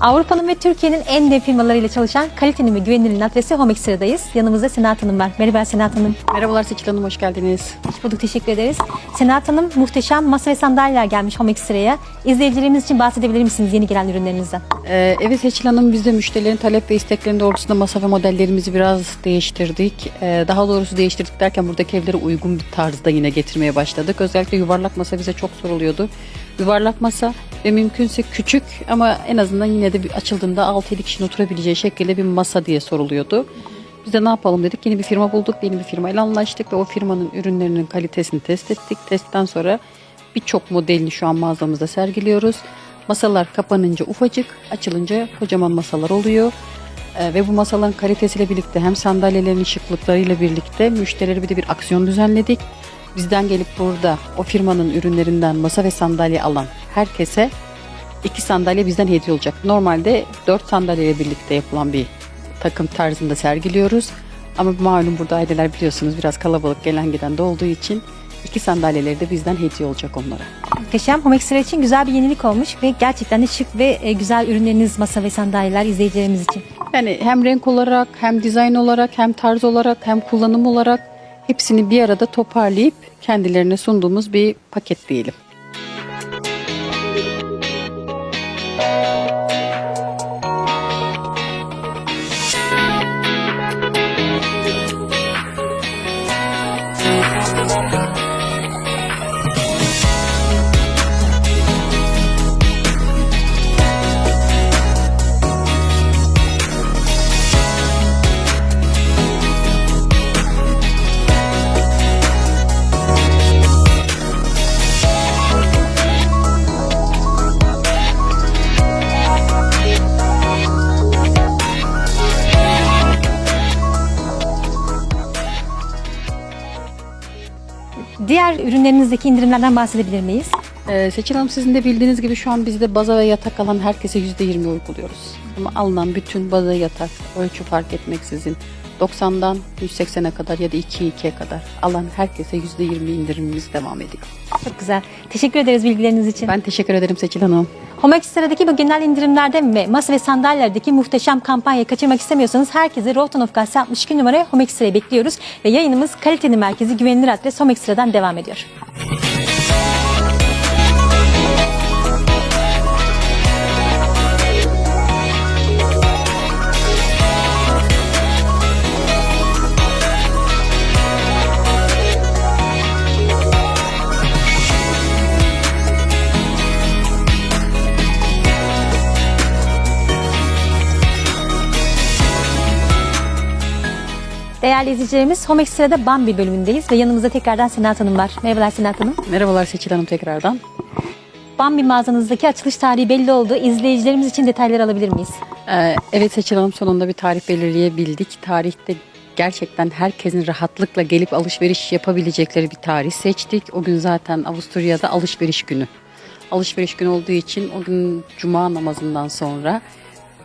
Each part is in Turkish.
Avrupa'nın ve Türkiye'nin en dev firmalarıyla çalışan kalitenin ve güvenilirliğin adresi Home Extra'dayız. Yanımızda Senat Hanım var. Merhaba Senat Hanım. Merhabalar Seçil Hanım, hoş geldiniz. Hoş bulduk, teşekkür ederiz. Senat Hanım muhteşem masa ve sandalyeler gelmiş Home Extra'ya. İzleyicilerimiz için bahsedebilir misiniz yeni gelen ürünlerinizden? Ee, evet Seçil Hanım, biz de müşterilerin talep ve isteklerinin doğrultusunda masa ve modellerimizi biraz değiştirdik. Ee, daha doğrusu değiştirdik derken buradaki evlere uygun bir tarzda yine getirmeye başladık. Özellikle yuvarlak masa bize çok soruluyordu. Yuvarlak masa ve mümkünse küçük ama en azından yine de bir açıldığında 6-7 kişinin oturabileceği şekilde bir masa diye soruluyordu. Biz de ne yapalım dedik. Yeni bir firma bulduk. Yeni bir firmayla anlaştık ve o firmanın ürünlerinin kalitesini test ettik. Testten sonra birçok modelini şu an mağazamızda sergiliyoruz. Masalar kapanınca ufacık, açılınca kocaman masalar oluyor. Ee, ve bu masaların kalitesiyle birlikte hem sandalyelerin şıklıklarıyla birlikte müşterilere bir de bir aksiyon düzenledik. Bizden gelip burada o firmanın ürünlerinden masa ve sandalye alan herkese iki sandalye bizden hediye olacak. Normalde dört sandalyeyle birlikte yapılan bir takım tarzında sergiliyoruz. Ama malum burada aileler biliyorsunuz biraz kalabalık gelen giden de olduğu için iki sandalyeleri de bizden hediye olacak onlara. Muhteşem. Home Extra için güzel bir yenilik olmuş ve gerçekten de şık ve e, güzel ürünleriniz masa ve sandalyeler izleyicilerimiz için. Yani hem renk olarak hem dizayn olarak hem tarz olarak hem kullanım olarak hepsini bir arada toparlayıp kendilerine sunduğumuz bir paket diyelim. Thank you. Diğer ürünlerinizdeki indirimlerden bahsedebilir miyiz? Ee, Seçil Hanım sizin de bildiğiniz gibi şu an bizde baza ve yatak alan herkese %20 uyguluyoruz. Ama alınan bütün baza yatak ölçü fark etmeksizin 90'dan 180'e kadar ya da 2'ye 2'ye kadar alan herkese %20 indirimimiz devam ediyor. Çok güzel. Teşekkür ederiz bilgileriniz için. Ben teşekkür ederim Seçil Hanım. Home Extra'daki bu genel indirimlerde ve masa ve sandalyelerdeki muhteşem kampanyayı kaçırmak istemiyorsanız herkesi Rohton of Gazi 62 numaraya Home Extra'ya bekliyoruz. Ve yayınımız kalitenin merkezi güvenilir adres Home Extra'dan devam ediyor. Değerli izleyicilerimiz Home Extra'da Bambi bölümündeyiz ve yanımızda tekrardan Senat Hanım var. Merhabalar Senat Hanım. Merhabalar Seçil Hanım tekrardan. Bambi mağazanızdaki açılış tarihi belli oldu. İzleyicilerimiz için detaylar alabilir miyiz? Ee, evet Seçil Hanım sonunda bir tarih belirleyebildik. Tarihte gerçekten herkesin rahatlıkla gelip alışveriş yapabilecekleri bir tarih seçtik. O gün zaten Avusturya'da alışveriş günü. Alışveriş günü olduğu için o gün cuma namazından sonra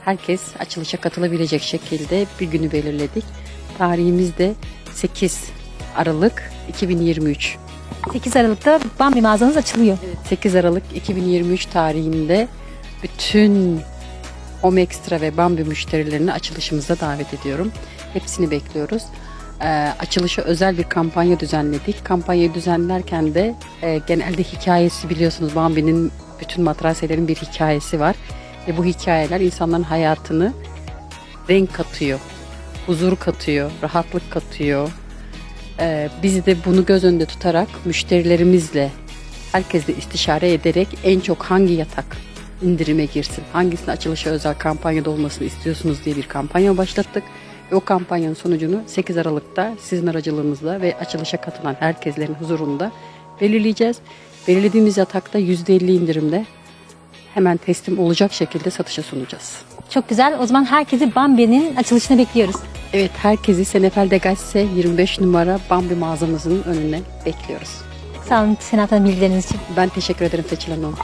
herkes açılışa katılabilecek şekilde bir günü belirledik. Tarihimiz de 8 Aralık 2023. 8 Aralık'ta Bambi mağazanız açılıyor. 8 Aralık 2023 tarihinde bütün Home Extra ve Bambi müşterilerini açılışımıza davet ediyorum. Hepsini bekliyoruz. Ee, açılışa özel bir kampanya düzenledik. Kampanyayı düzenlerken de e, genelde hikayesi biliyorsunuz Bambi'nin bütün matraselerin bir hikayesi var. Ve bu hikayeler insanların hayatını renk katıyor, huzur katıyor, rahatlık katıyor. Ee, biz de bunu göz önünde tutarak müşterilerimizle herkesle istişare ederek en çok hangi yatak indirime girsin, hangisinin açılışa özel kampanyada olmasını istiyorsunuz diye bir kampanya başlattık. Ve o kampanyanın sonucunu 8 Aralık'ta sizin aracılığınızla ve açılışa katılan herkeslerin huzurunda belirleyeceğiz. Belirlediğimiz yatakta %50 indirimle hemen teslim olacak şekilde satışa sunacağız. Çok güzel. O zaman herkesi Bambi'nin açılışına bekliyoruz. Evet herkesi Senefel de Gasse 25 numara Bambi mağazamızın önüne bekliyoruz. Sağ olun Senat Hanım bilgileriniz için. Ben teşekkür ederim Seçil Hanım.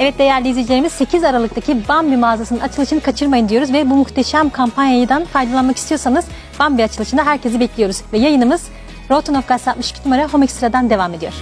Evet değerli izleyicilerimiz 8 Aralık'taki Bambi mağazasının açılışını kaçırmayın diyoruz ve bu muhteşem kampanyadan faydalanmak istiyorsanız Bambi açılışında herkesi bekliyoruz. Ve yayınımız Rotten of Gas 62 numara Home Extra'dan devam ediyor.